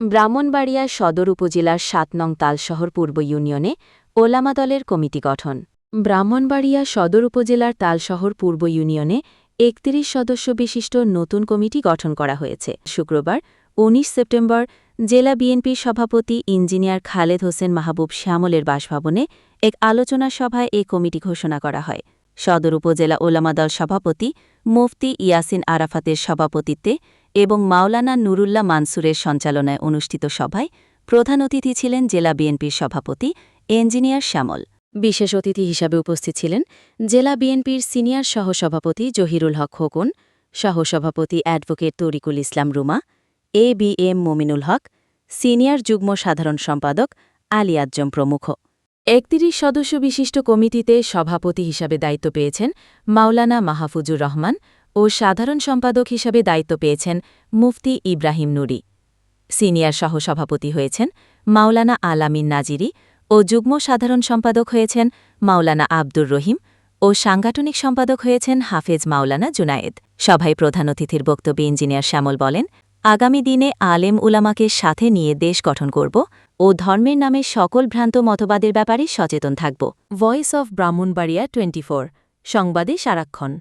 ব্রাহ্মণবাড়িয়া সদর উপজেলার সাত নং তালশহর পূর্ব ইউনিয়নে ওলামা দলের কমিটি গঠন। ব্রাহ্মণবাড়িয়া সদর উপজেলার তালশহর পূর্ব ইউনিয়নে একত্রিশ সদস্য বিশিষ্ট নতুন কমিটি গঠন করা হয়েছে। শুক্রবার ১৯ সেপ্টেম্বর, জেলা বিএনপির সভাপতি ইঞ্জিনিয়ার খালেদ হোসেন মাহবুব শ্যামলের বাসভবনে এক আলোচনা সভায় এ কমিটি ঘোষণা করা হয়। সদর উপজেলা ওলামা দল সভাপতি মুফতি ইয়াসিন আরাফাতের সভাপতিত্বে এবং মাওলানা নুরুল্লাহ মানসুরের সঞ্চালনায় অনুষ্ঠিত সভায় প্রধান অতিথি ছিলেন জেলা বিএনপির সভাপতি ইঞ্জিনিয়ার শ্যামল। বিশেষ অতিথি হিসাবে উপস্থিত ছিলেন জেলা বিএনপির সিনিয়র সহসভাপতি জহিরুল হক খোকন, সহসভাপতি advocate Tarikul Islam Ruma, A B M Mominul Haque, senior যুগ্ম সাধারণ সম্পাদক আলী আজ্জম প্রমুখ। একত্রিশ সদস্য বিশিষ্ট কমিটিতে সভাপতি হিসাবে দায়িত্ব পেয়েছেন মাওলানা মাহফুজুর রহমান ও সাধারণ সম্পাদক হিসাবে দায়িত্ব পেয়েছেন মুফতি ইব্রাহিম নুরি। সিনিয়র সহসভাপতি হয়েছেন মাওলানা আলামিন নাজিরি ও যুগ্ম সাধারণ সম্পাদক হয়েছেন মাওলানা আব্দুর রহিম ও সাংগঠনিক সম্পাদক হয়েছেন হাফেজ মাওলানা জুনায়েদ। সভায় প্রধান অতিথির বক্তব্যে ইঞ্জিনিয়ার শ্যামল বলেন, আগামী দিনে আলেম উলামাকে সাথে নিয়ে দেশ গঠন করব ও ধর্মের নামে সকল ভ্রান্ত মতবাদের ব্যাপারে সচেতন থাকব। ভয়েস অব ব্রাহ্মণবাড়িয়া টোয়েন্টি সংবাদে সারাক্ষণ।